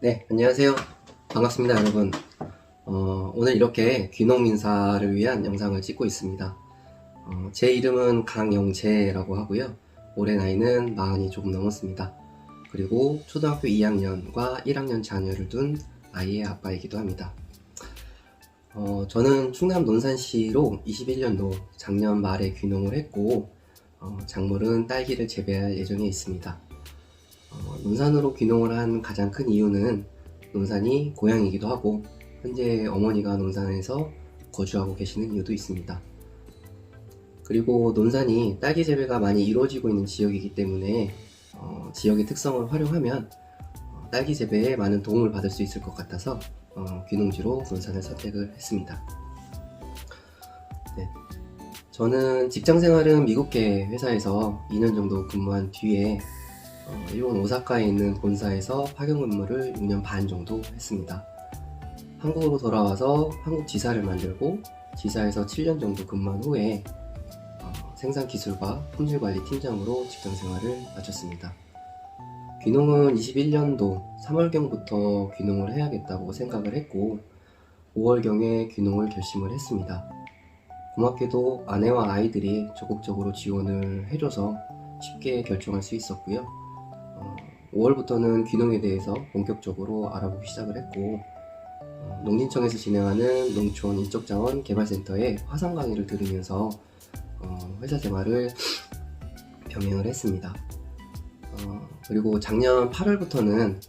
네, 안녕하세요. 반갑습니다, 여러분. 어, 오늘 이렇게 귀농 인사를 위한 영상을 찍고 있습니다. 어, 제 이름은 강영재라고 하고요. 올해 나이는 마흔이 조금 넘었습니다. 그리고 초등학교 2학년과 1학년 자녀를 둔 아이의 아빠이기도 합니다. 어, 저는 충남 논산시로 21년도 작년 말에 귀농을 했고, 어, 작물은 딸기를 재배할 예정에 있습니다. 어, 논산으로 귀농을 한 가장 큰 이유는 논산이 고향이기도 하고 현재 어머니가 논산에서 거주하고 계시는 이유도 있습니다. 그리고 논산이 딸기 재배가 많이 이루어지고 있는 지역이기 때문에 어, 지역의 특성을 활용하면 어, 딸기 재배에 많은 도움을 받을 수 있을 것 같아서 어, 귀농지로 논산을 선택을 했습니다. 네. 저는 직장 생활은 미국계 회사에서 2년 정도 근무한 뒤에 어, 일본 오사카에 있는 본사에서 파견 근무를 6년 반 정도 했습니다. 한국으로 돌아와서 한국 지사를 만들고 지사에서 7년 정도 근무한 후에 어, 생산 기술과 품질 관리 팀장으로 직장 생활을 마쳤습니다. 귀농은 21년도 3월경부터 귀농을 해야겠다고 생각을 했고 5월경에 귀농을 결심을 했습니다. 고맙게도 아내와 아이들이 적극적으로 지원을 해줘서 쉽게 결정할 수 있었고요. 어, 5월부터는 귀농에 대해서 본격적으로 알아보기 시작을 했고 어, 농진청에서 진행하는 농촌 인적자원 개발센터의 화상 강의를 들으면서 어, 회사 생활을 병행을 했습니다. 어, 그리고 작년 8월부터는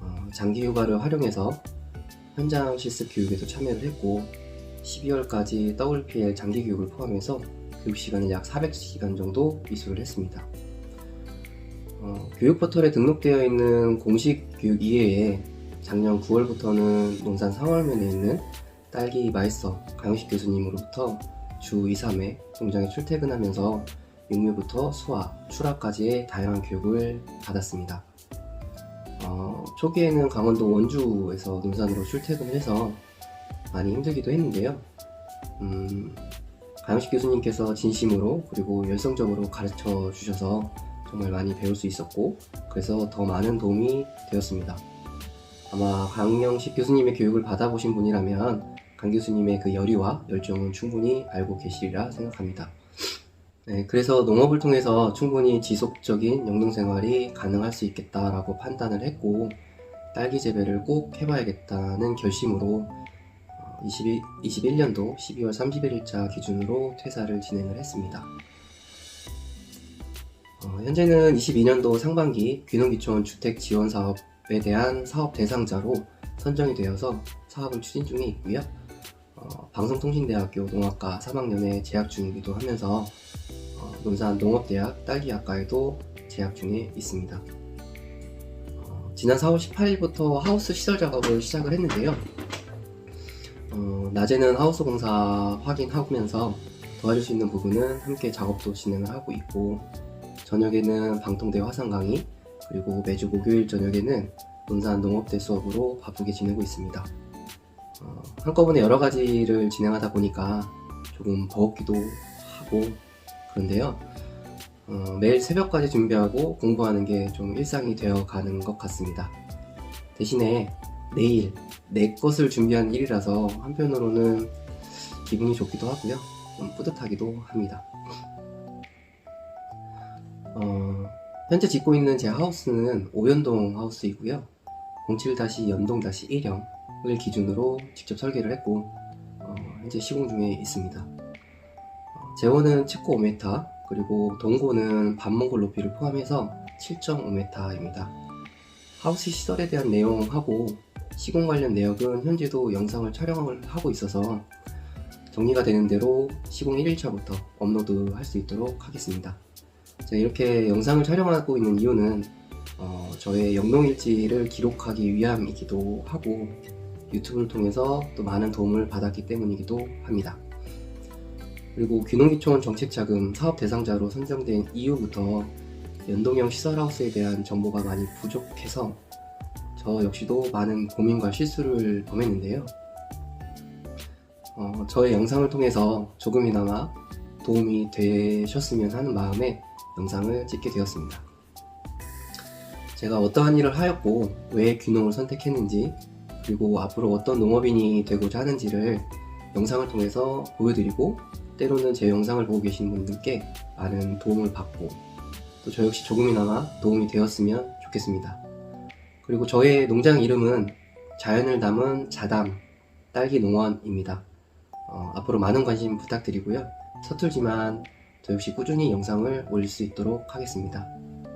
어, 장기 휴가를 활용해서 현장 실습 교육에도 참여를 했고 12월까지 WPL 장기 교육을 포함해서 교육 시간을 약 400시간 정도 이수를 했습니다. 어, 교육 포털에 등록되어 있는 공식 교육 이외에 작년 9월부터는 논산 상월면에 있는 딸기 마이서 강영식 교수님으로부터 주 2, 3회 농장에 출퇴근하면서 육류부터 수화, 출하까지의 다양한 교육을 받았습니다. 어, 초기에는 강원도 원주에서 논산으로 출퇴근을 해서 많이 힘들기도 했는데요. 음, 강영식 교수님께서 진심으로 그리고 열성적으로 가르쳐 주셔서 정말 많이 배울 수 있었고 그래서 더 많은 도움이 되었습니다. 아마 강영식 교수님의 교육을 받아보신 분이라면 강 교수님의 그 열의와 열정은 충분히 알고 계시리라 생각합니다. 네, 그래서 농업을 통해서 충분히 지속적인 영농 생활이 가능할 수 있겠다라고 판단을 했고 딸기 재배를 꼭 해봐야겠다는 결심으로 22, 21년도 12월 31일자 기준으로 퇴사를 진행을 했습니다. 어, 현재는 22년도 상반기 귀농귀촌 주택 지원 사업에 대한 사업 대상자로 선정이 되어서 사업을 추진 중에 있고요. 어, 방송통신대학교 농학과 3학년에 재학 중이기도 하면서 어, 논산 농업대학 딸기학과에도 재학 중에 있습니다. 어, 지난 4월 18일부터 하우스 시설 작업을 시작을 했는데요. 어, 낮에는 하우스 공사 확인하면서 도와줄 수 있는 부분은 함께 작업도 진행을 하고 있고 저녁에는 방통대 화상 강의 그리고 매주 목요일 저녁에는 논산 농업대 수업으로 바쁘게 지내고 있습니다. 어, 한꺼번에 여러 가지를 진행하다 보니까 조금 버겁기도 하고 그런데요. 어, 매일 새벽까지 준비하고 공부하는 게 좀 일상이 되어 가는 것 같습니다. 대신에 내일 내 것을 준비한 일이라서 한편으로는 기분이 좋기도 하고요. 좀 뿌듯하기도 합니다. 어, 현재 짓고 있는 제 하우스는 오연동 하우스이고요. 07-연동-1형을 기준으로 직접 설계를 했고 어, 현재 시공 중에 있습니다. 어, 재원은 측고 5m 그리고 동고는 반몽골 높이를 포함해서 7.5m입니다. 하우스 시설에 대한 내용하고 시공 관련 내역은 현재도 영상을 촬영을 하고 있어서 정리가 되는 대로 시공 1일차부터 업로드 할 수 있도록 하겠습니다. 이렇게 영상을 촬영하고 있는 이유는 어, 저의 영농일지를 기록하기 위함이기도 하고 유튜브를 통해서 또 많은 도움을 받았기 때문이기도 합니다. 그리고 귀농귀촌 정책자금 사업 대상자로 선정된 이후부터 연동형 시설하우스에 대한 정보가 많이 부족해서 저 역시도 많은 고민과 실수를 범했는데요. 어, 저의 영상을 통해서 조금이나마 도움이 되셨으면 하는 마음에 영상을 찍게 되었습니다. 제가 어떠한 일을 하였고 왜 귀농을 선택했는지 그리고 앞으로 어떤 농업인이 되고자 하는지를 영상을 통해서 보여드리고 때로는 제 영상을 보고 계신 분들께 많은 도움을 받고 또 저 역시 조금이나마 도움이 되었으면 좋겠습니다. 그리고 저의 농장 이름은 자연을 담은 자담 딸기 농원입니다. 어, 앞으로 많은 관심 부탁드리고요. 서툴지만 저 역시 꾸준히 영상을 올릴 수 있도록 하겠습니다.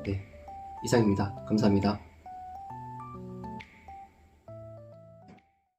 네, 이상입니다. 감사합니다.